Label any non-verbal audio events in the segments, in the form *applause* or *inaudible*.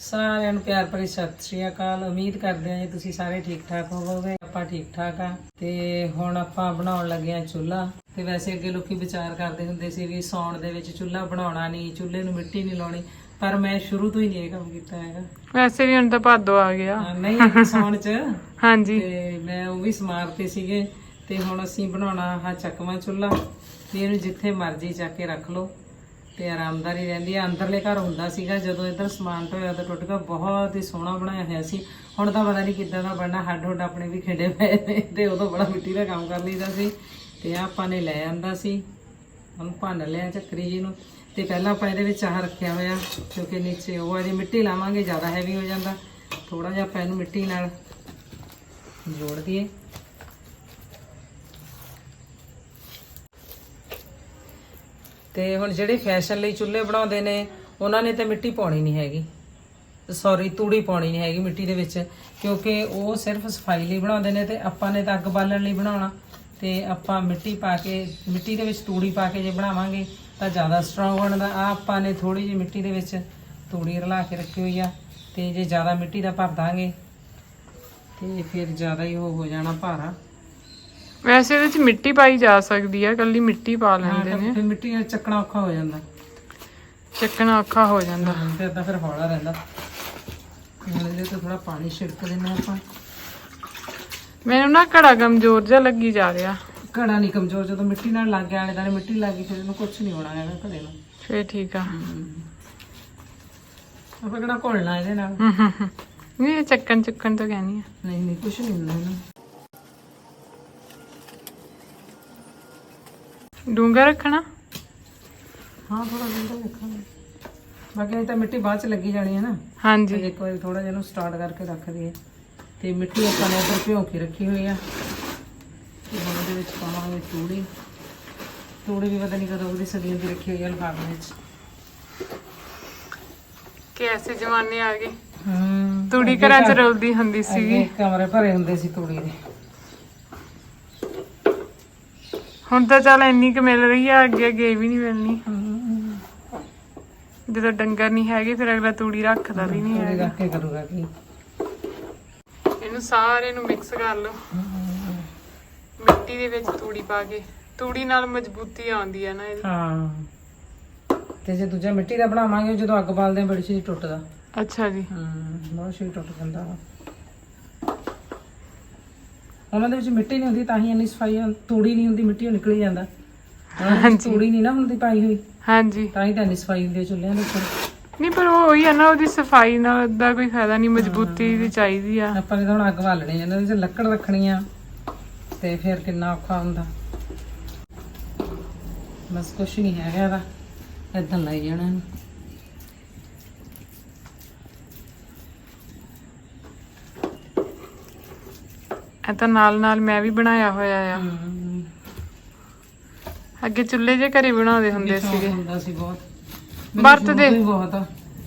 ਸਾਰਿਆਂ ਨੂੰ ਪਿਆਰ ਭਰੀ ਸਤਿ ਸ਼੍ਰੀ ਅਕਾਲ। ਉਮੀਦ ਕਰਦੇ ਹਾਂ ਜੀ ਤੁਸੀਂ ਸਾਰੇ ਠੀਕ ਠਾਕ ਹੋਵੋਗੇ ਆਪਾਂ ਠੀਕ ਠਾਕ ਆ ਤੇ ਹੁਣ ਆਪਾਂ ਬਣਾਉਣ ਲੱਗੇ ਆ ਚੁੱਲ੍ਹਾ। ਤੇ ਵੈਸੇ ਅੱਗੇ ਲੋਕੀ ਵਿਚਾਰ ਕਰਦੇ ਹੁੰਦੇ ਸੀ ਵੀ ਸੌਣ ਦੇ ਵਿੱਚ ਚੁੱਲ੍ਹਾ ਬਣਾਉਣਾ ਨਹੀਂ ਚੁੱਲ੍ਹੇ ਨੂੰ ਮਿੱਟੀ ਨਹੀਂ ਲਾਉਣੀ। ਪਰ ਮੈਂ ਸ਼ੁਰੂ ਤੋਂ ਹੀ ਨਹੀਂ ਇਹ ਕੰਮ ਕੀਤਾ ਹੈਗਾ। ਵੈਸੇ ਵੀ ਹੁਣ ਤਾਂ ਭਾਦੋ ਆ ਗਿਆ। ਹਾਂ, ਨਹੀਂ ਸੌਣ ਚ। *laughs* ਹਾਂਜੀ। ਤੇ ਮੈਂ ਉਹ ਵੀ ਸਮਾਰਤੇ ਸੀਗੇ। ਤੇ ਹੁਣ ਅਸੀਂ ਬਣਾਉਣਾ ਆਹ ਚੱਕਵਾਂ ਚੁੱਲ੍ਹਾ। ਤੇ ਇਹਨੂੰ ਜਿੱਥੇ ਮਰਜ਼ੀ ਚੱਕ ਕੇ ਰੱਖ ਲਓ। ਤੇ ਆਰਾਮਦਾਰੀ ਰਹਿੰਦੀ ਆ। ਅੰਦਰਲੇ ਘਰ ਹੁੰਦਾ ਸੀਗਾ, ਜਦੋਂ ਇੱਧਰ ਸਮਾਨ ਢੋਇਆ ਤਾਂ ਟੁੱਟ ਗਿਆ। ਬਹੁਤ ਹੀ ਸੋਹਣਾ ਬਣਾਇਆ ਹੋਇਆ ਸੀ। ਹੁਣ ਤਾਂ ਪਤਾ ਨਹੀਂ ਕਿੱਦਾਂ ਦਾ ਬਣਨਾ। ਹੱਡ ਹੁੱਡ ਆਪਣੇ ਵੀ ਖੇਡੇ ਪਏ ਨੇ ਤੇ ਉਦੋਂ ਬੜਾ ਮਿੱਟੀ ਦਾ ਕੰਮ ਕਰ ਲਈਦਾ ਸੀ। ਤੇ ਆਹ ਆਪਾਂ ਨੇ ਲੈ ਆਂਦਾ ਸੀ। ਹੁਣ ਭੰਨ ਲਿਆ ਚੱਕਰੀ ਜੀ ਨੂੰ। ਤੇ ਪਹਿਲਾਂ ਆਪਾਂ ਇਹਦੇ ਵਿੱਚ ਆਹ ਰੱਖਿਆ ਹੋਇਆ, ਕਿਉਂਕਿ ਨੀਚੇ ਉਹ ਅਜੇ ਮਿੱਟੀ ਲਾਵਾਂਗੇ, ਜ਼ਿਆਦਾ ਹੈਵੀ ਹੋ ਜਾਂਦਾ। ਥੋੜਾ ਜਿਹਾ ਆਪਾਂ ਇਹਨੂੰ ਮਿੱਟੀ ਨਾਲ ਜੋੜ ਦਈਏ। ਤੇ ਹੁਣ ਜਿਹੜੇ ਫੈਸ਼ਨ ਲਈ ਚੁੱਲ੍ਹੇ ਬਣਾਉਂਦੇ ਨੇ, ਉਹਨਾਂ ਨੇ ਤਾਂ ਮਿੱਟੀ ਪਾਉਣੀ ਨਹੀਂ ਹੈਗੀ। ਸੌਰੀ ਤੂੜੀ ਪਾਉਣੀ ਨਹੀਂ ਹੈਗੀ ਮਿੱਟੀ ਦੇ ਵਿੱਚ, ਕਿਉਂਕਿ ਉਹ ਸਿਰਫ ਸਫ਼ਾਈ ਲਈ ਬਣਾਉਂਦੇ ਨੇ ਤੇ ਆਪਾਂ ਨੇ ਤਾਂ ਅੱਗ ਬਾਲਣ ਲਈ ਬਣਾਉਣਾ। ਤੇ ਆਪਾਂ ਮਿੱਟੀ ਪਾ ਕੇ, ਮਿੱਟੀ ਦੇ ਵਿੱਚ ਤੂੜੀ ਪਾ ਕੇ ਜੇ ਬਣਾਵਾਂਗੇ, ਤਾਂ ਜ਼ਿਆਦਾ ਸਟਰੋਂਗ ਬਣਦਾ। ਆ ਆਪਾਂ ਨੇ ਥੋੜੀ ਜਿਹੀ ਮਿੱਟੀ ਦੇ ਵਿੱਚ ਤੂੜੀ ਰਲਾ ਕੇ ਰੱਖੀ ਹੋਈ ਆ, ਤੇ ਜੇ ਜ਼ਿਆਦਾ ਮਿੱਟੀ ਦਾ ਭਰ ਦਾਂਗੇ, ਤੇ ਫਿਰ ਜ਼ਿਆਦਾ ਹੀ ਉਹ ਹੋ ਜਾਣਾ ਭਾਰਾ। ਵੈਸੇ ਇਹਦੇ ਚ ਮਿੱਟੀ ਪਾਈ ਜਾ ਸਕਦੀ ਆ ਕੱਲੀ ਮਿੱਟੀ ਪਾ ਲੈਂਦੇ ਨੇ। ਫਿਰ ਮਿੱਟੀ ਨਾਲ ਚੱਕਣਾ ਔਖਾ ਹੋ ਜਾਂਦਾ। ਚੱਕਣਾ ਔਖਾ ਹੋ ਜਾਂਦਾ। ਤਾਂ ਫਿਰ ਹੌਲਾ ਰਹਿੰਦਾ। ਇਹਦੇ ਤੋਂ ਥੋੜਾ ਪਾਣੀ ਛਿੜਕ ਹਾਂ ਆਪਾਂ। ਮੈਨੂੰ ਨਾ ਘੜਾ ਕਮਜ਼ੋਰ ਜਿਹਾ ਲੱਗੀ ਜਾ ਰਿਹਾ। ਘੜਾ ਨਹੀਂ ਕਮਜ਼ੋਰ ਜਦੋਂ ਮਿੱਟੀ ਨਾਲ ਲੱਗ ਗਿਆ ਆਲੇ ਦਾਲੇ ਮਿੱਟੀ ਲੱਗ ਗਈ ਫਿਰ ਇਹਨੂੰ ਕੁਝ ਨਹੀਂ ਹੋਣਾ ਹੈਗਾ ਘੜੇ ਨੂੰ। ਫੇਰ ਠੀਕ ਆ। ਆਪਾਂ ਕਿਹੜਾ ਘੋਲਣਾ ਇਹਦੇ ਨਾਲ। ਨਹੀਂ ਇਹ ਚੱਕਣ ਚੱਕਣ ਤੋਂ ਕਹਿਣੀ ਆ। ਨਹੀਂ ਨਹੀਂ ਕੁਝ ਨਹੀਂ ਹੁੰਦਾ ਇਹਨੂੰ। ਡੂੰਗਾ ਰੱਖਣਾ? ਹਾਂ ਥੋੜਾ ਜਿਹਾ ਦੇਖਾਂਗੇ ਬਾਕੀ ਇਹ ਤਾਂ ਮਿੱਟੀ ਬਾਅਦ ਚ ਲੱਗੀ ਜਾਣੀ ਹੈ ਨਾ। ਹਾਂਜੀ। ਇੱਕ ਵਾਰੀ ਥੋੜਾ ਜਿਹਾ ਇਹਨੂੰ ਸਟਾਰਟ ਕਰਕੇ ਰੱਖ ਦਈਏ। ਤੇ ਮਿੱਟੀ ਆਪਾਂ ਨੇ ਇੱਧਰ ਭਿਉਂ ਕੇ ਰੱਖੀ ਹੋਈ ਆ। ਤੇ ਹੁਣ ਇਹਦੇ ਵਿੱਚ ਪਾਵਾਂਗੇ ਤੂੜੀ। ਤੂੜੀ ਵੀ ਪਤਾ ਨਹੀਂ ਕਦੋਂ ਉਹਦੀ ਸਦੀਆਂ ਦੀ ਰੱਖੀ ਹੋਈ ਆ ਲਿਫਾਫੇ ਵਿੱਚ। ਕਿ ਐਸੇ ਜ਼ਮਾਨੇ ਆ ਗਏ। ਹੂੰ ਤੂੜੀ ਘਰਾਂ ਚ ਰਲਦੀ ਹੁੰਦੀ ਸੀਗੀ। ਕਮਰੇ ਭਰੇ ਹੁੰਦੇ ਸੀ ਤੂੜੀ ਦੇ। ਹੁਣ ਤਾਂ ਚੱਲ ਇੰਨੀ ਕੁ ਮਿਲ ਰਹੀ ਆ ਅੱਗੇ ਅੱਗੇ ਵੀ ਨਹੀਂ ਮਿਲਣੀ। ਜਦੋਂ ਡੰਗਰ ਨਹੀਂ ਹੈਗੇ ਫਿਰ ਅਗਲਾ ਤੂੜੀ ਰੱਖਦਾ ਵੀ ਨਹੀਂ ਹੈਗਾ। ਰੱਖ ਕੇ ਕਰੂਗਾ ਕੀ? ਇਹਨੂੰ ਸਾਰੇ ਨੂੰ ਮਿਕਸ ਕਰ ਲਓ। ਮਿੱਟੀ ਦੇ ਵਿੱਚ ਤੂੜੀ ਪਾ ਕੇ। ਤੂੜੀ ਨਾਲ ਮਜ਼ਬੂਤੀ ਆਉਂਦੀ ਹੈ ਨਾ ਇਹਦੀ। ਹਾਂ। ਤੇ ਜੇ ਦੂਜਾ ਮਿੱਟੀ ਦਾ ਬਣਾਵਾਂਗੇ ਜਦੋਂ ਅੱਗ ਬਾਲਦੇ ਬੜੀ ਛੇਤੀ ਟੁੱਟਦਾ। ਅੱਛਾ ਜੀ। ਹਾਂ ਬਹੁਤ ਛੇਤੀ ਟੁੱਟ ਜਾਂਦਾ ਵਾ। ਉਹਨਾਂ ਦੇ ਵਿੱਚ ਮਿੱਟੀ ਨਹੀਂ ਹੁੰਦੀ ਤਾਂ ਹੀ ਇੰਨੀ ਸਫ਼ਾਈ ਤੂੜੀ ਨਹੀਂ ਹੁੰਦੀ ਮਿੱਟੀ ਉਹ ਨਿਕਲੀ ਜਾਂਦਾ। ਉਹਨਾਂ ਦੇ ਵਿੱਚ ਤੂੜੀ ਨਹੀਂ ਨਾ ਹੁੰਦੀ ਪਾਈ ਹੋਈ। ਹਾਂਜੀ। ਤਾਂ ਹੀ ਤਾਂ ਇੰਨੀ ਸਫ਼ਾਈ ਹੁੰਦੀ ਹੈ ਚੁੱਲ੍ਹਿਆਂ ਦੇ ਉੱਪਰ। ਨਹੀਂ ਪਰ ਉਹ ਹੈ ਨਾ ਉਹਦੀ ਸਫ਼ਾਈ ਨਾਲ ਦਾ ਕੋਈ ਫਾਇਦਾ ਨਹੀਂ ਮਜ਼ਬੂਤੀ ਦੀ ਚਾਹੀਦੀ ਆ। ਆਪਾਂ ਨੇ ਤਾਂ ਹੁਣ ਅੱਗ ਬਾਲਣੀ ਇਹਨਾਂ ਦੇ ਵਿੱਚ ਲੱਕੜ ਰੱਖਣੀ ਆ ਤੇ ਫਿਰ ਕਿੰਨਾ ਔਖਾ ਹੁੰਦਾ। ਬਸ ਕੁਛ ਨਹੀਂ ਹੈਗਾ ਇਹਦਾ। ਏਦਾਂ ਲਾਈ ਜਾਣਾ ਇਹਨੂੰ। ਇਹ ਤਾਂ ਨਾਲ ਨਾਲ ਮੈਂ ਵੀ ਬਣਾਇਆ ਹੋਇਆ ਆ। ਹਮ, ਅੱਗੇ ਚੁੱਲ੍ਹੇ ਜੇ ਘਰੇ ਬਣਾਉਂਦੇ ਹੁੰਦੇ ਸ਼ੌਕ ਸੀਗੇ। ਹੁੰਦਾ ਸੀ ਬਹੁਤ। ਵਰਤਦੇ ਮੈਨੂੰ ਸ਼ੌਕ ਵੀ ਬਹੁਤ ਆ।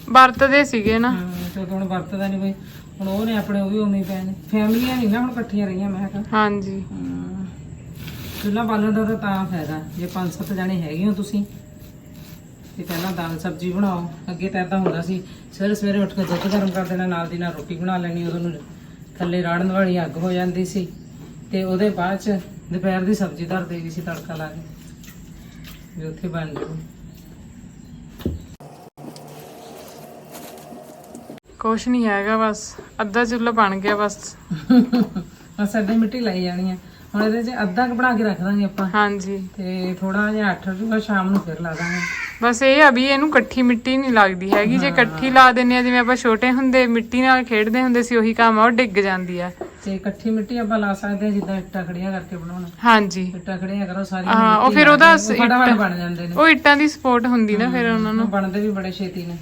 ਵਰਤਦੇ ਸੀਗੇ ਨਾ। ਹਾਂ ਹੁਣ ਵਰਤਦਾ ਨਹੀਂ ਕੋਈ। ਹੁਣ ਉਹ ਨੇ ਆਪਣੇ ਉਹ ਵੀ ਉਵੇਂ ਹੀ ਪਏ ਨੇ। ਫੈਮਲੀਆਂ ਨਹੀਂ ਨਾ ਹੁਣ ਇਕੱਠੀਆਂ ਰਹੀਆਂ ਮੈਂ ਕਿਹਾ। ਹਾਂਜੀ। ਚੁੱਲ੍ਹਾ ਬਾਲਣ ਦਾ ਤਾਂ ਤਾਂ ਫਾਇਦਾ। ਜੇ ਪੰਜ ਸੱਤ ਜਣੇ ਹੈਗੇ ਹੋ ਤੁਸੀਂ ਤੇ ਪਹਿਲਾਂ ਦਾਲ ਸਬਜ਼ੀ ਬਣਾਓ। ਅੱਗੇ ਤਾਂ ਏਦਾਂ ਹੁੰਦਾ ਸੀ ਸਵੇਰੇ ਸਵੇਰੇ ਉੱਠ ਕੇ ਦੁੱਧ ਗਰਮ ਕਰ ਦੇਣਾ ਨਾਲ ਦੀ ਨਾਲ ਰੋਟੀ ਬਣਾ ਲੈਣੀ ਉਦੋਂ ਨੂੰ ਥੱਲੇ ਰਾੜਨ ਵਾਲੀ ਅੱਗ ਹੋ ਜਾਂਦੀ ਸੀ ਤੇ ਉਹਦੇ ਬਾਅਦ ਚ ਦੁਪਹਿਰ ਦੀ ਸਬਜ਼ੀ ਧਰ ਦੇਈ ਸੀ ਤੜਕਾ ਲਾ ਕੇ ਵੀ ਉੱਥੇ ਬਣ ਜਾਊ। ਕੁਛ ਨਹੀਂ ਹੈਗਾ ਬਸ ਅੱਧਾ ਚੁੱਲ੍ਹਾ ਬਣ ਗਿਆ ਬਸ। ਬਸ ਹੀ ਮਿੱਟੀ ਲਾਈ ਜਾਣੀ ਆ। ਹੁਣ ਇਹਦੇ 'ਚ ਅੱਧਾ ਕੁ ਬਣਾ ਕੇ ਰੱਖ ਦਾਂਗੇ ਆਪਾਂ। ਹਾਂਜੀ। ਤੇ ਥੋੜਾ ਜਿਹਾ ਅੱਠ ਜੂਗਾ ਸ਼ਾਮ ਨੂੰ ਫਿਰ ਲਾ ਦਾਂਗੇ। ਬਸ ਇਹ ਆ ਵੀ ਇਹਨੂੰ ਇਕੱਠੀ ਮਿੱਟੀ ਨਹੀਂ ਲੱਗਦੀ ਹੈਗੀ। ਜੇ ਇਕੱਠੀ ਲਾ ਦਿੰਨੇ ਆ ਜਿਵੇਂ ਆਪਾਂ ਛੋਟੇ ਹੁੰਦੇ ਮਿੱਟੀ ਨਾਲ ਖੇਡਦੇ ਹੁੰਦੇ ਸੀ ਉਹੀ ਕੰਮ ਆ ਉਹ ਡਿੱਗ ਜਾਂਦੀ ਆ। ਤੇ ਇਕੱਠੀ ਮਿੱਟੀ ਆਪਾਂ ਲਾ ਸਕਦੇ ਹਾਂ ਜਿੱਦਾਂ ਇੱਟਾਂ ਖੜੀਆਂ ਕਰਕੇ ਬਣਾਉਣਾ। ਹਾਂਜੀ। ਇੱਟਾਂ ਖੜੀਆਂ ਕਰੋ ਸਾਰੀਆਂ ਹਾਂ, ਉਹ ਫਿਰ ਉਹਦਾ ਫਟਾਫਟ ਬਣ ਜਾਂਦੇ ਨੇ। ਉਹ ਇੱਟਾਂ ਦੀ ਸਪੋਰਟ ਹੁੰਦੀ ਨਾ ਫਿਰ ਉਹਨਾਂ ਨੂੰ। ਬਣਦੇ ਵੀ ਬੜੇ ਛੇਤੀ ਨੇ।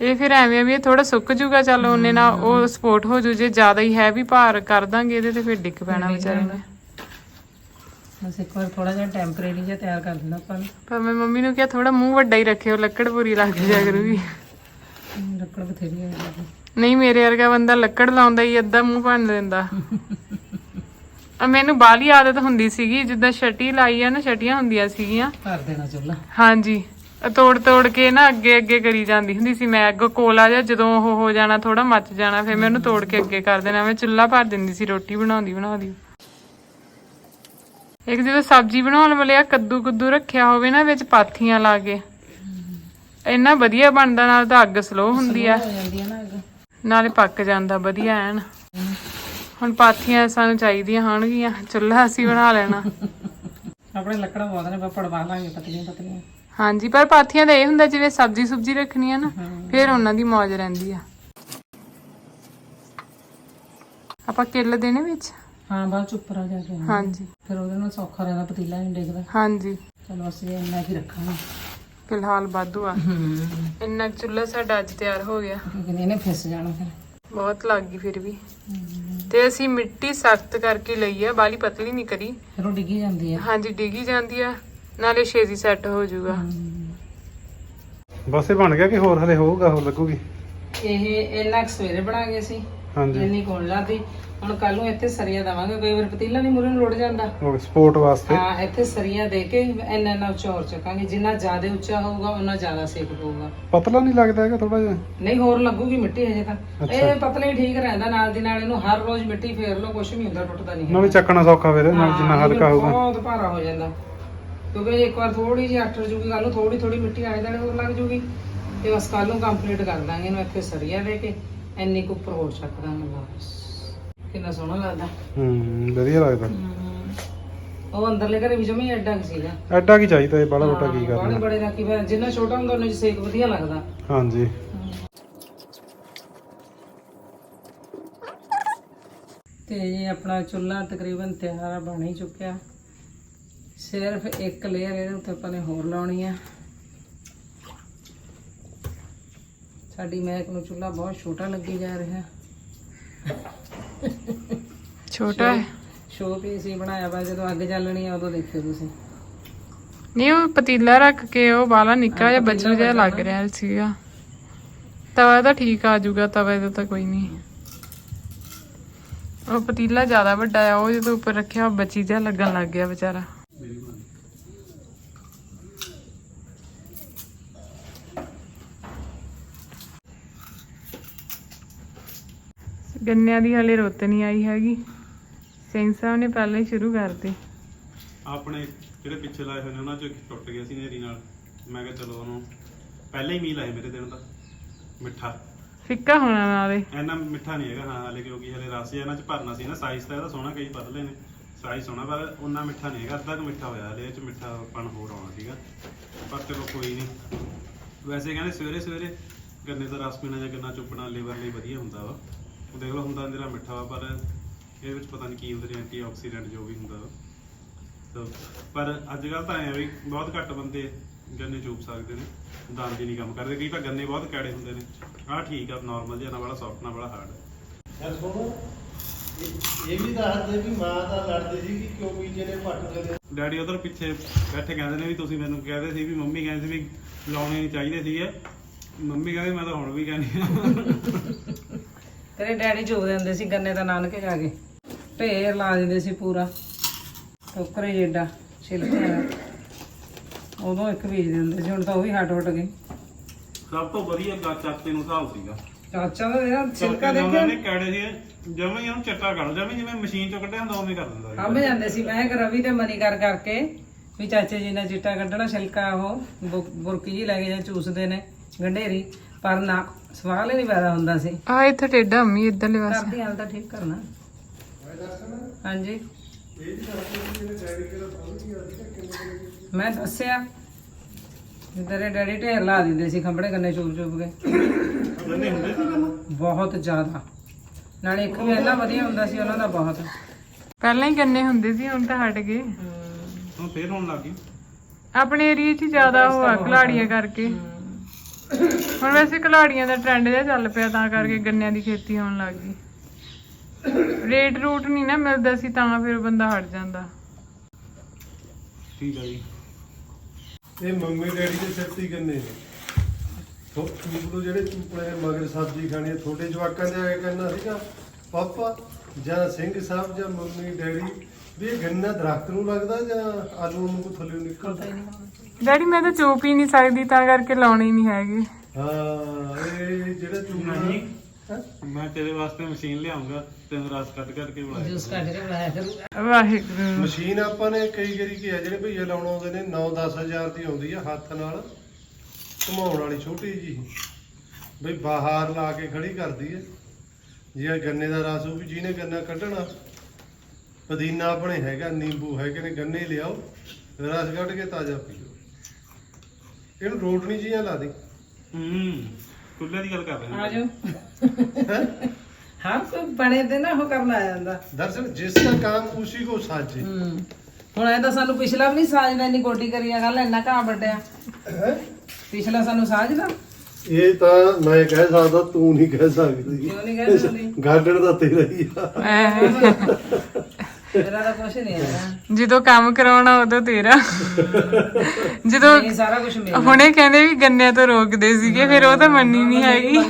ਇਹ ਫਿਰ ਐਵੇਂ ਆ ਵੀ ਇਹ ਥੋੜਾ ਸੁੱਕ ਜੂਗਾ ਚੱਲ ਉਹਨੇ ਨਾਲ ਉਹ ਸਪੋਰਟ ਹੋ ਜੂ ਜੇ ਜ਼ਿਆਦਾ ਹੀ ਹੈਵੀ ਭਾਰ ਕਰ ਦਾਂਗੇ ਇਹਦੇ ਤੇ ਫਿਰ ਡਿੱਗ ਪੈਣਾ ਵਿਚਾਰੇ ਨੇ। ਬਸ ਇੱਕ ਵਾਰ ਥੋੜਾ ਜਿਹਾ ਟੈਂਪਰੇਰੀ ਜਿਹਾ ਤਿਆਰ ਕਰ ਦਿੰਦਾ ਆਪਾਂ ਨੂੰ ਪਰ ਮੈਂ ਮੰਮੀ ਨੂੰ ਕਿਹਾ ਥੋੜਾ ਮੂੰਹ ਵੱਡਾ ਹੀ ਰੱਖਿਓ ਲੱਕੜ ਪੂਰੀ ਲੱਗ ਜਾ ਕਰੂਗੀ। ਹਮ, ਲੱਕੜ ਬਥੇਰੀ ਹੈ ਇਹਦੇ। ਨਹੀਂ ਮੇਰੇ ਵਰਗਾ ਬੰਦਾ ਲੱਕੜ ਲਾਉਂਦਾ ਹੀ ਅੱਧਾ ਮੂੰਹ ਭੰਨ ਦਿੰਦਾ। ਆ ਮੈਨੂੰ ਬਾਲੀ ਆਦਤ ਹੁੰਦੀ ਸੀਗੀ ਜਿੱਦਾਂ ਛਟੀ ਲਾਈ ਆ ਨਾ ਛਟੀਆਂ ਹੁੰਦੀਆਂ ਸੀਗੀਆਂ। ਭਰ ਦੇਣਾ ਚੁੱਲਾ ਹਾਂਜੀ। ਇਹ ਤੋੜ ਤੋੜ ਕੇ ਨਾ ਅੱਗੇ ਅੱਗੇ ਕਰੀ ਜਾਂਦੀ ਹੁੰਦੀ ਸੀ ਮੈਂ। ਅੱਗੋਂ ਕੋਲ ਆ ਜਾ ਜਦੋਂ ਉਹ ਹੋ ਜਾਣਾ ਥੋੜਾ ਮੱਚ ਜਾਣਾ ਫਿਰ ਮੈਂ ਉਹਨੂੰ ਤੋੜ ਕੇ ਅੱਗੇ ਕਰ ਦੇਣਾ। ਮੈਂ ਚੁੱਲ੍ਹਾ ਭਰ ਦਿੰਦੀ ਸੀ ਰੋਟੀ ਬਣਾਉਂਦੀ ਬਣਾਉਂਦੀ। ਇੱਕ ਜਦੋਂ ਸਬਜ਼ੀ ਬਣਾਉਣ ਵੇਲੇ ਆ ਕੱਦੂ ਕੁੱਦੂ ਰੱਖਿਆ ਹੋਵੇ ਨਾ ਵਿੱਚ ਪਾਥੀਆਂ ਲਾ ਕੇ ਇੰਨਾ ਵਧੀਆ ਬਣਦਾ ਨਾਲ ਤਾਂ ਅੱਗ ਸਲੋ ਹੁੰਦੀ ਆ। ਨਾਲੇ ਪੱਕ ਜਾਂਦਾ ਵਧੀਆ ਐਨ। ਹੁਣ ਪਾਥੀਆਂ ਸਾਨੂੰ ਚਾਹੀਦੀਆਂ ਹੋਣਗੀਆਂ ਚੁੱਲ੍ਹਾ ਅਸੀਂ ਬਣਾ ਲੈਣਾ। ਆਪਣੇ ਲੱਕੜਾਂ ਬਹੁਤ ਨੇ ਆਪਾਂ ਪੜਵਾ ਲਾਂਗੇ ਪਤਲੀਆਂ ਪਤਲੀਆਂ। ਹਾਂਜੀ ਪਰ ਪਾਥੀਆਂ ਦਾ ਇਹ ਹੁੰਦਾ ਜਿਵੇਂ ਸਬਜ਼ੀ ਸੁਬਜੀ ਰੱਖਣੀ ਆ ਨਾ ਫਿਰ ਉਹਨਾਂ ਦੀ ਮੌਜ ਰਹਿੰਦੀ ਆ। ਆਪਾਂ ਕਿੱਲ ਦੇਣੇ ਵਿੱਚ? ਹਾਂ ਬਾਅਦ ਚ ਉੱਪਰ ਆ ਜਾ ਕੇ ਹਾਂਜੀ। ਫਿਰ ਉਹਦੇ ਨਾਲ ਸੌਖਾ ਰਹਿੰਦਾ ਪਤੀਲਾ ਨਹੀਂ ਡਿੱਗਦਾ। ਹਾਂਜੀ। ਚਲੋ ਅਸੀਂ ਇੰਨਾ ਕੀ ਰੱਖਾਂਗੇ। ਫਿਲਹਾਲ ਵਾਧੂ ਆ। ਹੂੰ। ਇੰਨਾ ਕੁ ਚੁੱਲ੍ਹਾ ਸਾਡਾ ਅੱਜ ਤਿਆਰ ਹੋ ਗਿਆ। ਕਿਉਂਕਿ ਇਹਨੇ ਫਿਸ ਜਾਣਾ ਫਿਰ। ਬਹੁਤ ਲੱਗ ਗਈ ਫਿਰ ਵੀ। ਤੇ ਅਸੀਂ ਮਿੱਟੀ ਸਖਤ ਕਰਕੇ ਲਈ ਆ ਬਾਲੀ ਪਤਲੀ ਨਹੀਂ ਕਰੀ। ਫਿਰ ਉਹ ਡਿੱਗੀ ਜਾਂਦੀ ਹੈ ਹਾਂਜੀ ਡਿੱਗੀ ਜਾਂਦੀ ਆ ਨਾਲੇ ਛੇਤੀ ਸੈੱਟ ਹੋ ਜਾਊਗਾ। ਬਸ ਇਹ ਬਣ ਗਿਆ ਕਿ ਹੋਰ ਹਲੇ ਹੋਊਗਾ ਹੋਰ ਲੱਗੂਗੀ? ਇਹ ਇੰਨਾ ਕੁ ਸਵੇਰੇ ਬਣਾ ਗਏ ਸੀ ਹਾਂਜੀ। ਇੰਨੀ ਕੋਲ ਲਾਦੀ ਹੁਣ ਕੱਲ ਨੂੰ ਇੱਥੇ ਸਰੀਆ ਦਵਾਂਗੇ ਕਈ ਵਾਰ ਪਤੀਲਾ ਨਹੀਂ ਮੁਰੇ ਨੂੰ ਰੁੜ ਜਾਂਦਾ। ਉਹ ਸਪੋਰਟ ਵਾਸਤੇ? ਹਾਂ ਇੱਥੇ ਸਰੀਆ ਦੇ ਕੇ ਇੰਨਾ ਇੰਨਾ ਉੱਚਾ ਹੋਰ ਚੱਕਾਂਗੇ ਜਿੰਨਾ ਜ਼ਿਆਦਾ ਉੱਚਾ ਹੋਊਗਾ ਉਹਨਾਂ ਜ਼ਿਆਦਾ ਸੇਕ ਪਊਗਾ। ਪਤਲਾ ਨਹੀਂ ਲੱਗਦਾ ਹੈਗਾ ਥੋੜਾ ਜਿਹਾ? ਨਹੀਂ ਹੋਰ ਲੱਗੂਗੀ ਮਿੱਟੀ ਹਜੇ ਤਾਂ। ਇਹ ਪਤਲਾ ਹੀ ਠੀਕ ਰਹਿੰਦਾ ਨਾਲ ਦੀ ਨਾਲ ਇਹਨੂੰ ਹਰ ਰੋਜ਼ ਮਿੱਟੀ ਫੇਰ ਲਓ ਕੁਝ ਨਹੀਂ ਹੁੰਦਾ ਟੁੱਟਦਾ ਨਹੀਂ ਨਾਲੇ ਚੱਕਣਾ ਸੌਖਾ ਫਿਰ ਨਾਲ ਜਿੰਨਾ ਹਲਕਾ ਹੋਊਗਾ। ਬਹੁਤ ਭਾਰਾ ਹੋ ਜਾਂਦਾ। ਕਿਉਂਕਿ ਇੱਕ ਵਾਰ ਥੋੜੀ ਜਿਹੀ ਅੱਟਰ ਜੂਗੀ ਕੱਲ ਨੂੰ ਥੋੜੀ ਥੋੜੀ ਮਿੱਟੀ ਆਲੇ ਦਾਲੇ ਹੋਰ ਲੱਗ ਜੂਗੀ। ਤੇ ਬਸ ਕੱਲ ਨੂੰ ਕੰਪਲੀਟ ਕਰ ਦਾਂਗੇ ਇਹਨੂੰ ਇੱਥੇ ਸਰੀਆ ਦੇ ਕੇ। ਇੰਨੀ ਕੁ ਉੱਪਰ ਹੋਰ ਚੱਕ ਦਾਂਗੇ ਬਸ। ਕਿੰਨਾ ਸੋਹਣਾ ਲੱਗਦਾ। ਹੂੰ ਵਧੀਆ ਲੱਗਦਾ। ਉਹ ਅੰਦਰਲੇ ਘਰੇ ਵੀ ਜਮੀ ਐਡਾ ਕੁ ਸੀਗਾ। ਐਡਾ ਕੀ ਚਾਹੀਦਾ ਇਹ ਬੜਾ ਰੋਟਾ ਕੀ ਬਾਹਲੇ ਕਰਨਾ। ਬੜੇ ਦਾ ਕੀ ਫਿਰ ਜਿੰਨਾ ਛੋਟਾ ਹੁੰਦਾ ਉਹਨਾਂ 'ਚ ਸੇਕ ਵਧੀਆ ਲੱਗਦਾ। ਹਾਂਜੀ। ਤੇ ਇਹ ਆਪਣਾ ਚੁੱਲ੍ਹਾ ਤਕਰੀਬਨ ਤਿਆਰ ਬਣ ਹੀ ਚੁੱਕਿਆ। ਸਿਰਫ ਇੱਕ ਲੇਅਰ ਇਹਦੇ ਉੱਤੇ ਆਪਾਂ ਨੇ ਹੋਰ ਲਾਉਣੀ ਆ। ਸਾਡੀ ਮਹਿਕ ਨੂੰ ਚੁੱਲ੍ਹਾ ਬਹੁਤ ਛੋਟਾ ਲੱਗੀ ਜਾ ਰਿਹਾ। ਛੋਟਾ ਹੈ। ਪੀਸ ਹੀ ਬਣਾਇਆ ਵਾ ਜਦੋਂ ਅੱਗ ਚੱਲਣੀ ਆ ਉਦੋਂ ਦੇਖਿਓ ਤੁਸੀਂ। ਨਹੀਂ ਉਹ ਪਤੀਲਾ ਰੱਖ ਕੇ ਉਹ ਬਾਲਾ ਨਿੱਕਾ ਜਿਹਾ ਬਚੂ ਜਿਹਾ ਲੱਗ ਰਿਹਾ ਸੀਗਾ। ਤਵਾ ਤਾਂ ਠੀਕ ਆ ਜਾਊਗਾ ਤਵੇ ਦਾ ਤਾਂ ਕੋਈ ਨਹੀਂ। ਉਹ ਪਤੀਲਾ ਜ਼ਿਆਦਾ ਵੱਡਾ ਆ ਉਹ ਜਦੋਂ ਉੱਪਰ ਰੱਖਿਆ ਬਚੀ ਜਿਹਾ ਲੱਗਣ ਲੱਗ ਗਿਆ ਵਿਚਾਰਾ। ਗੰਨਿਆਂ ਦੀ ਹਲੇ ਰੁੱਤ ਨਹੀਂ ਆਈ ਹੈਗੀ। ਸਿੰਘ ਸਾਹਿਬ ਨੇ ਪਹਿਲਾਂ ਹੀ ਸ਼ੁਰੂ ਕਰਤੇ। ਆਪਣੇ ਜਿਹੜੇ ਪਿੱਛੇ ਲਾਏ ਹੋਏ ਨੇ ਉਹਨਾਂ ਚੋਂ ਇੱਕ ਟੁੱਟ ਗਿਆ ਸੀ ਨੇਰੀ ਨਾਲ। ਮੈਂ ਕਿਹਾ ਚਲੋ ਉਹਨੂੰ ਪਹਿਲਾਂ ਹੀ ਮੀਂਹ ਲਾਏ ਮੇਰੇ ਦਿਨ ਦਾ। ਮਿੱਠਾ। ਫਿੱਕਾ ਹੋਣਾ ਨਾਲੇ ਇੰਨਾ ਮਿੱਠਾ ਨਹੀਂ ਹੈਗਾ ਹਾਂ ਹਲੇ ਕਿਉਂਕਿ ਹਲੇ ਰਸ ਇਹਨਾਂ ਚ ਭਰਨਾ ਸੀ ਨਾ ਸਾਈਜ਼ ਤਾਂ ਇਹਦਾ ਸੋਹਣਾ ਕਈ ਬਦਲੇ ਨੇ। ਸਾਈਜ਼ ਸੋਹਣਾ ਪਰ ਉਹਨਾਂ ਮਿੱਠਾ ਨਹੀਂ ਹੈਗਾ ਅੱਧਾ ਕੁ ਮਿੱਠਾ ਹੋਇਆ ਹਲੇ ਇਹ ਚ ਮਿੱਠਾਪਣ ਹੋਰ ਆਉਣਾ ਸੀਗਾ। ਪਰ ਚਲੋ ਕੋਈ ਨਹੀਂ। ਵੈਸੇ ਕਹਿੰਦੇ ਸਵੇਰੇ ਸਵੇਰੇ ਗੰਨੇ ਦਾ ਰਸ ਪੀਣਾ ਜਾਂ ਗੰਨਾ ਚੁੱਪਣਾ ਲੀਵਰ ਲਈ ਵਧੀਆ ਹੁੰਦਾ ਵਾ। ਉਹ ਦੇਖ ਲਓ ਹੁੰਦਾ ਜਿਹੜਾ ਮਿੱਠਾ ਵਾ ਪਰ ਇਹਦੇ ਵਿੱਚ ਪਤਾ ਨਹੀਂ ਕੀ ਹੁੰਦੇ ਨੇ ਐਂਟੀਆਕਸੀਡੈਂਟ ਜੋ ਵੀ ਹੁੰਦਾ। ਤਾਂ ਪਰ ਅੱਜ ਕੱਲ ਤਾਂ ਐਂ ਵੀ ਬਹੁਤ ਘੱਟ ਬੰਦੇ ਗੰਨੇ ਚੂਪ ਸਕਦੇ ਨੇ ਦੰਦ ਦੀ ਨਹੀਂ ਕੰਮ ਕਰਦੇ ਕਈ ਤਾਂ ਗੰਨੇ ਬਹੁਤ ਕੈੜੇ ਹੁੰਦੇ ਨੇ। ਆਹ ਠੀਕ ਆ ਨਾਰਮਲ ਜਿਹਾ ਨਾ ਵਾਲਾ ਸੌਫਟ ਨਾ ਵਾਲਾ ਹਾਰਡ ਯਾਰ ਸੁਣੋ ਇਹ- ਇਹ ਵੀ ਦੱਸਦੇ ਵੀ ਮਾਂ ਦਾ ਲੜਦੀ ਸੀ ਕਿ ਕਿਉਂ ਬੀਜੇ ਨੇ ਪੱਟ ਦੇ ਡੈਡੀ ਉਧਰ ਪਿੱਛੇ ਬੈਠੇ ਕਹਿੰਦੇ ਨੇ ਵੀ ਤੁਸੀਂ ਮੈਨੂੰ ਕਹਿੰਦੇ ਸੀ ਵੀ ਮੰਮੀ ਕਹਿੰਦੇ ਸੀ ਵੀ ਲਾਉਣੇ ਨਹੀਂ ਚਾਹੀਦੇ ਸੀਗੇ। ਮੰਮੀ ਕਹਿੰਦੀ ਮੈਂ ਤਾਂ ਹੁਣ ਵੀ ਕਹਿੰਦੀ ਆ ਤੇਰੇ ਡੈਡੀ ਚੋਗ ਦਿੰਦੇ ਸੀ ਗੰਨੇ ਦਾ ਨਾਨਕੇ ਜਾ ਕੇ। ਢੇਰ ਲਾ ਦਿੰਦੇ ਸੀ ਪੂਰਾ। ਟੋਕਰੇ ਜਿੱਡਾ ਛਿਲਕੇ ਦਾ ਉਦੋਂ ਇੱਕ ਬੀਜ ਦਿੰਦੇ ਸੀ ਹੁਣ ਤਾਂ ਉਹ ਵੀ ਹਟ ਹਟ ਗਏ ਸਭ ਤੋਂ ਵਧੀਆ ਗਾ ਚਾਚੇ ਨੂੰ ਹਿਸਾਬ ਸੀਗਾ। ਚਾਚਾ ਦਾ ਜਿਹੜਾ ਛਿਲਕਾ ਦੇਖਿਆ? ਨੇ ਕੈੜੇ ਸੀ ਜਿਵੇਂ ਹੀ ਉਹਨੂੰ ਚੱਟਾ ਕਰ ਜਿਵੇਂ ਜਿਵੇਂ ਮਸ਼ੀਨ ਚੋਂ ਕੱਢਿਆ ਹੁੰਦਾ ਉਵੇਂ ਕਰ ਦਿੰਦਾ ਸੀ। ਸਾਂਭੇ ਜਾਂਦੇ ਸੀ। ਮੈਂ ਕਿ ਰਵੀ ਤੇ ਮਨੀ ਕਰ ਕਰਕੇ ਵੀ ਚਾਚੇ ਜੀ ਨੇ ਚਿੱਟਾ ਕੱਢਣਾ ਛਿਲਕਾ ਉਹ ਬੁਰਕੀ ਜੀ ਲੈ ਕੇ ਜਾਂ ਚੂਸਦੇ ਨੇ ਗੰਢੇਰੀ। ਪਰ ਨਾ ਸਵਾਲ ਹੀ ਨਹੀਂ ਪੈਦਾ ਹੁੰਦਾ ਸੀ। ਆ ਇੱਥੇ ਟੇਡਾ ਅੰਮੀ ਇਧਰਲੇ ਪਾਸੇ ਕਰਦੀ ਹਾਲ ਤਾਂ ਠੀਕ ਕਰਨਾ। ਹਾਂਜੀ। ਮੈਂ ਦੱਸਿਆ ਤੇਰੇ ਡੈਡੀ ਢੇਰ ਲਾ ਦਿੰਦੇ ਸੀ ਖੰਬੜੇ ਕੰਨੇ ਚੁੱਪ ਚੁੱਪ ਕੇ। ਬਹੁਤ ਜ਼ਿਆਦਾ। ਨਾਲੇ ਇੱਕ ਵੀ ਇੰਨਾ ਵਧੀਆ ਹੁੰਦਾ ਸੀ ਉਹਨਾਂ ਦਾ ਬਹੁਤ। ਪਹਿਲਾਂ ਹੀ ਗੰਨੇ ਹੁੰਦੇ ਸੀ ਹੁਣ ਤਾਂ ਹਟ ਗਏ। ਹੁਣ ਫੇਰ ਹੋਣ ਲੱਗ ਗਈ ਆਪਣੇ ਏਰੀਆ 'ਚ ਹੀ ਜ਼ਿਆਦਾ ਉਹ ਆ ਕਰਕੇ। ਹੁਣ ਵੈਸੇ ਕਲਾੜੀਆਂ ਦਾ ਟ੍ਰੈਂਡ ਜਿਹਾ ਚੱਲ ਪਿਆ ਤਾਂ ਕਰਕੇ ਗੰਨਿਆਂ ਦੀ ਖੇਤੀ ਹੋਣ ਲੱਗ ਗਈ। ਰੇਟ ਰੂਟ ਨਹੀਂ ਨਾ ਮਿਲਦਾ ਸੀ ਤਾਂ ਫਿਰ ਬੰਦਾ ਹਟ ਜਾਂਦਾ। ਠੀਕ ਆ ਜੀ। ਇਹ ਮੰਮੀ ਡੈਡੀ ਦੇ ਸਿਰ ਤੇ ਹੀ ਗੰਨੇ ਨੇ। ਚੂਪਲੂ ਜਿਹੜੇ ਚੂਪਲੇ ਮਗਰ ਸਬਜ਼ੀ ਖਾਣੀ ਹੈ ਤੁਹਾਡੇ ਜਵਾਕਾਂ ਦੇ ਆ ਕੇ ਕਹਿਣਾ ਸੀਗਾ। ਪਾਪਾ ਜਾਂ ਸਿੰਘ ਸਾਹਿਬ ਜਾਂ ਮੰਮੀ ਡੈਡੀ ਵੀ ਇਹ ਗੰਨਾ ਦਰਖਤ ਨੂੰ ਲੱਗਦਾ ਜਾਂ ਆਲੂ ਨੂੰ ਕੋ ਥੱਲੇ ਨਿਕਲਦਾ? ਡੈਡੀ ਮੈਂ ਤਾਂ ਚੋਪ ਹੀ ਨਹੀਂ ਸਕਦੀ ਤਾਂ ਕਰਕੇ ਲਾਉਣੀ ਨਹੀਂ ਹੈਗੀ। ਹਾਂ ਇਹ ਜਿਹੜਾ ਚੂਨਾ ਨਹੀਂ। ਹੈਂ? ਮੈਂ ਤੇਰੇ ਵਾਸਤੇ ਮਸ਼ੀਨ ਲਿਆਉਂਗਾ ਤੈਨੂੰ ਰਸ ਕੱਟ ਕਰਕੇ ਬਣਾਇਆ ਜੂਸ ਕੱਢ ਕੇ ਬਣਾਇਆ ਕਰੂ ਵਾਹਿਗੁਰੂ। ਮਸ਼ੀਨ ਆਪਾਂ ਨੇ ਕਈ ਵਾਰੀ ਕੀ ਆ ਜਿਹੜੇ ਭਈਆ ਲਾਉਣ ਆਉਂਦੇ ਨੇ 9-10 ਹਜ਼ਾਰ ਦੀ ਆਉਂਦੀ ਆ ਹੱਥ ਨਾਲ ਘੁਮਾਉਣ ਵਾਲੀ ਛੋਟੀ ਜੀ ਬਈ ਬਾਹਰ ਲਾ ਕੇ ਖੜੀ ਕਰਦੀ ਹੈ ਜੇ ਗੰਨੇ ਦਾ ਰਸ ਉਹ ਵੀ ਜਿਹਨੇ ਗੰਨਾ ਕੱਢਣਾ ਪੁਦੀਨਾ ਆਪਣੇ ਹੈਗਾ ਨਿੰਬੂ ਹੈਗੇ ਨੇ ਗੰਨੇ ਲਿਆਓ ਰਸ ਕੱਢ ਕੇ ਤਾਜ਼ਾ ਪੀਓ। ਇਹਨੂੰ ਰੋਟਣੀ ਜੀ ਲਾ ਦੇ। ਹੂੰ ਕੁੱਲੇ ਦੀ ਗੱਲ ਕਰ ਰਹੇ ਆ ਹਾਂ? ਜਾਓ ਬਣੇ ਤੇ ਨਾ ਉਹ ਕਰਨ ਆ ਜਾਂਦਾ। ਦਰਅਸਲ ਜਿਸ ਦਾ ਕਾਮ ਉਸੀ ਕੋ ਸਾਜੇ। ਹੁਣ ਇਹ ਤਾਂ ਸਾਨੂੰ ਪਿਛਲਾ ਵੀ ਨਹੀਂ ਸਾਜਦਾ ਇੰਨੀ ਗੋਡੀ ਕਰੀਆ ਗੱਲ ਇੰਨਾ ਘਾਹ ਵੱਡਿਆ ਪਿਛਲਾ ਸਾਨੂੰ ਸਾਜਦਾ? ਇਹ ਤਾਂ ਮੈਂ ਕਹਿ ਸਕਦਾ ਤੂੰ ਨਹੀਂ ਕਹਿ ਸਕਦੀ। ਕਿਉਂ ਨਹੀਂ ਕਹਿ ਸਕਦੀ? ਗਾਰਡਨ ਦਾ ਤੇਰਾ ਹੀ ਆ। ਤਾਂ ਨਹੀਂ ਜਦੋਂ ਕੰਮ ਕਰਾਉਣਾ ਉਦੋਂ ਤੇਰਾ। ਜਦੋਂ ਸਾਰਾ ਕੁਝ ਮੇਰਾ। ਹੁਣੇ ਕਹਿੰਦੇ ਵੀ ਗੰਨਿਆਂ ਤੋਂ ਰੋਕਦੇ ਸੀਗੇ ਫਿਰ ਉਹ ਤਾਂ ਮੰਨੀ ਨਹੀਂ ਹੈਗੀ।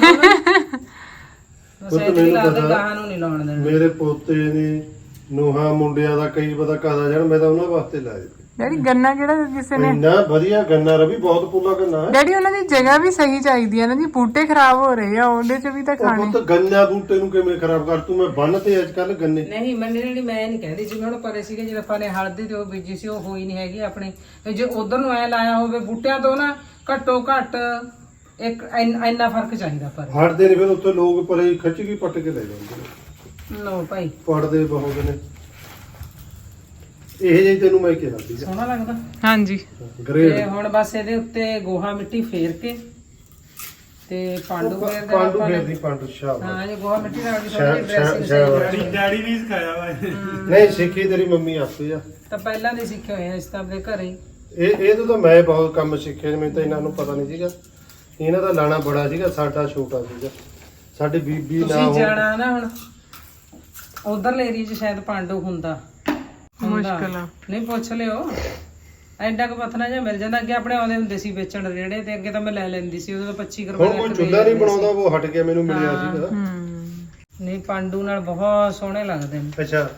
ਸੈਂਟ ਵੀ ਲਾਉਂਦੇ ਗਾਹਾਂ ਨੂੰ ਨਹੀਂ ਲਾਉਣ ਦੇਣਾ। ਮੇਰੇ ਪੋਤੇ ਨੇ ਨੂਹਾ ਮੁੰਡਿਆਂ ਦਾ ਕਈ ਪਤਾ ਕਾਦਾ ਜਾਣ ਮੈਂ ਤਾਂ ਉਹਨਾਂ ਵਾਸਤੇ ਲਾਏ ਡੈਡੀ ਗੰਨਾ ਕਿਹੜਾ ਕਿਸੇ ਨੇ? ਇੰਨਾ ਵਧੀਆ ਗੰਨਾ ਰਵੀ ਬਹੁਤ ਪੁੱਲਾ ਗੰਨਾ। ਹੈ। ਡੈਡੀ ਉਹਨਾਂ ਦੀ ਜਗ੍ਹਾ ਵੀ ਸਹੀ ਚਾਹੀਦੀ ਹੈ ਨਾ ਜੀ ਬੂਟੇ ਖਰਾਬ ਹੋ ਰਹੇ ਆ ਉਹਦੇ ਚ ਵੀ ਤਾਂ ਉਹ ਖਾਣੇ। ਪੁੱਤ ਗੰਨਾ ਬੂਟੇ ਨੂੰ ਕਿਵੇਂ ਖਰਾਬ ਕਰ? ਤੂੰ ਮੈਂ ਬੰਨ ਤੇ ਅੱਜ ਕੱਲ ਗੰਨੇ। ਨਹੀਂ ਮੰਨੇ ਨਹੀਂ ਮੈਂ ਨਹੀਂ ਕਹਿੰਦੀ ਜਿਵੇਂ ਹੁਣ ਪਰੇ ਸੀਗੇ ਜਿਹੜਾ ਆਪਾਂ ਨੇ ਹਲਦੀ ਤੇ ਉਹ ਬੀਜੀ ਸੀ ਉਹ ਹੋਈ ਨਹੀਂ ਹੈਗੀ ਆਪਣੀ। ਤੇ ਜੇ ਉਧਰ ਨੂੰ ਐ ਲਾਇਆ ਹੋਵੇ ਬੂਟਿਆਂ ਤੋਂ ਨਾ ਘੱਟੋ ਘੱਟ ਇੱਕ ਇੰਨ- ਇੰਨਾ ਫ਼ਰਕ ਚਾਹੀਦਾ ਪਰ। ਹਟਦੇ ਨੇ ਫਿਰ ਉੱਥੇ ਲੋਕ ਪਰੇ ਖਿੱਚ ਕੇ ਪੱਟ ਕੇ ਲੈ ਜਾਂਦੇ ਨੇ। ਲੋ ਭਾਈ। ਪੜਦੇ ਬਹੁਤ ਨੇ। ਇਹ ਜਿਹੀ ਤੈਨੂੰ ਮੈਂ ਕਿਹਾ ਸੀਗਾ। ਸੋਹਣਾ ਲੱਗਦਾ। ਹਾਂਜੀ। ਤੇ ਗ੍ਰੇਡ ਹੁਣ ਬਸ ਇਹਦੇ ਉੱਤੇ ਗੋਹਾ ਮਿੱਟੀ ਫੇਰ ਕੇ ਤੇ ਪਾਂਡੂ ਫੇਰ ਦੇਣਾ ਪਾਂਡੂ ਆਪਾਂ ਨੇ। ਫੇਰਦੀ ਪਾਂਡੂ ਸ਼ਾਹ ਹਾਂ ਜੇ ਗੋਹਾ ਮਿੱਟੀ ਨਾਲ ਵੀ ਸ਼ਾ- ਥੋੜੀ ਸ਼ਾ- ਡਰੈਸਿੰਗ ਸ਼ਾ- ਡੈਡੀ ਡੈਡੀ ਨੇ ਹੀ ਸਿਖਾਇਆ ਵਾ ਇਹ। ਨਹੀਂ ਸਿੱਖੀ ਤੇਰੀ ਮੰਮੀ ਆਪੇ ਆ। ਤਾਂ ਪਹਿਲਾਂ ਦੇ ਸਿੱਖੇ ਹੋਏ ਆ ਇਸ ਤਾਂ ਆਪਣੇ ਘਰੇ। ਹੀ। ਇਹ ਇਹ ਤੋਂ ਤਾਂ ਮੈਂ ਬਹੁਤ ਕੰਮ ਸਿੱਖੇ ਨੇ ਮੈਨੂੰ ਤਾਂ ਇਹਨਾਂ ਨੂੰ ਪਤਾ ਨਹੀਂ ਸੀਗਾ। ਇਹਨਾਂ ਦਾ ਲਾਣਾ ਬੜਾ ਸੀਗਾ ਸਾਡਾ ਛੋਟਾ ਸੀਗਾ। ਸਾਡੀ ਬੀਬੀ ਨਾ ਤੁਸੀਂ ਹੋ ਜਾਣਾ ਨਾ ਹੁਣ ਉਧਰਲੇ ਏਰੀਆ 'ਚ ਸ਼ਾਇਦ ਪਾਂਡੂ ਹੁੰਦਾ। ਮੁਸ਼ਕਿਲ ਆ। ਨਹੀਂ ਪੁੱਛ ਲਿਓ। ਐਡਾ ਕੁ ਪਥਨਾ ਜਿਹਾ ਮਿਲ ਜਾਂਦਾ ਅੱਗੇ ਆਪਣੇ ਆਉਂਦੇ ਹੁੰਦੇ ਸੀ ਵੇਚਣ ਰੇੜੇ ਤੇ ਅੱਗੇ ਤਾਂ ਮੈਂ ਲੈ ਲੈਂਦੀ ਸੀ ਉਦੋਂ ਤਾਂ 25 ਕੁ ਹੁਣ ਰੁਪਏ ਕੋਈ ਚੁੱਲ੍ਹਾ ਨਹੀਂ ਬਣਾਉਂਦਾ ਉਹ ਹਟ ਗਿਆ ਮੈਨੂੰ ਮਿਲਿਆ ਸੀਗਾ। ਹੂੰ। ਨਹੀਂ ਪਾਂਡੂ ਨਾਲ ਬਹੁਤ ਸੋਹਣੇ ਲੱਗਦੇ ਨੇ। ਅੱਛਾ।